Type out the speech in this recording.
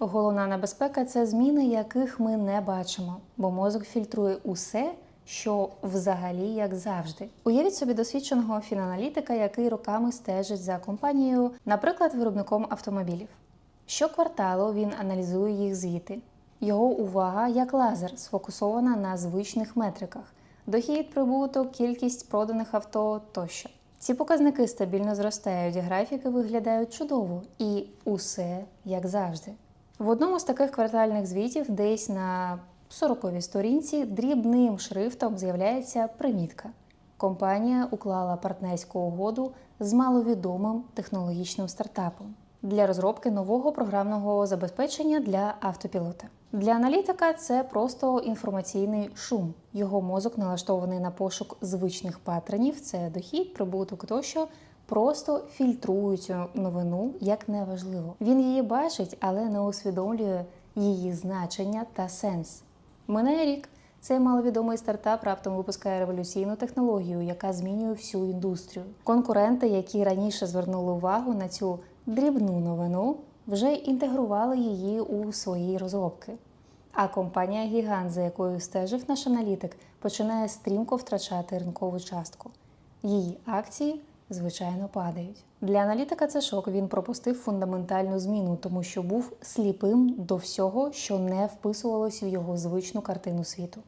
Головна небезпека це зміни, яких ми не бачимо, бо мозок фільтрує усе, що взагалі як завжди. Уявіть собі досвідченого фінаналітика, який роками стежить за компанією, наприклад, виробником автомобілів. Щокварталу він аналізує їх звіти. Його увага, як лазер, сфокусована на звичних метриках: дохід, прибуток, кількість проданих авто тощо. Ці показники стабільно зростають, графіки виглядають чудово, і усе як завжди. В одному з таких квартальних звітів, десь на 40-й сторінці, дрібним шрифтом з'являється примітка. Компанія уклала партнерську угоду з маловідомим технологічним стартапом для розробки нового програмного забезпечення для автопілота. Для аналітика це просто інформаційний шум. Його мозок налаштований на пошук звичних паттернів, це дохід, прибуток тощо. Просто фільтрує цю новину як неважливо. Він її бачить, але не усвідомлює її значення та сенс. Минає рік. Цей маловідомий стартап раптом випускає революційну технологію, яка змінює всю індустрію. Конкуренти, які раніше звернули увагу на цю дрібну новину, вже інтегрували її у свої розробки. А компанія Гігант, за якою стежив наш аналітик, починає стрімко втрачати ринкову частку. Її акції, звичайно, падають. Для аналітика це шок. Він пропустив фундаментальну зміну, тому що був сліпим до всього, що не вписувалось в його звичну картину світу.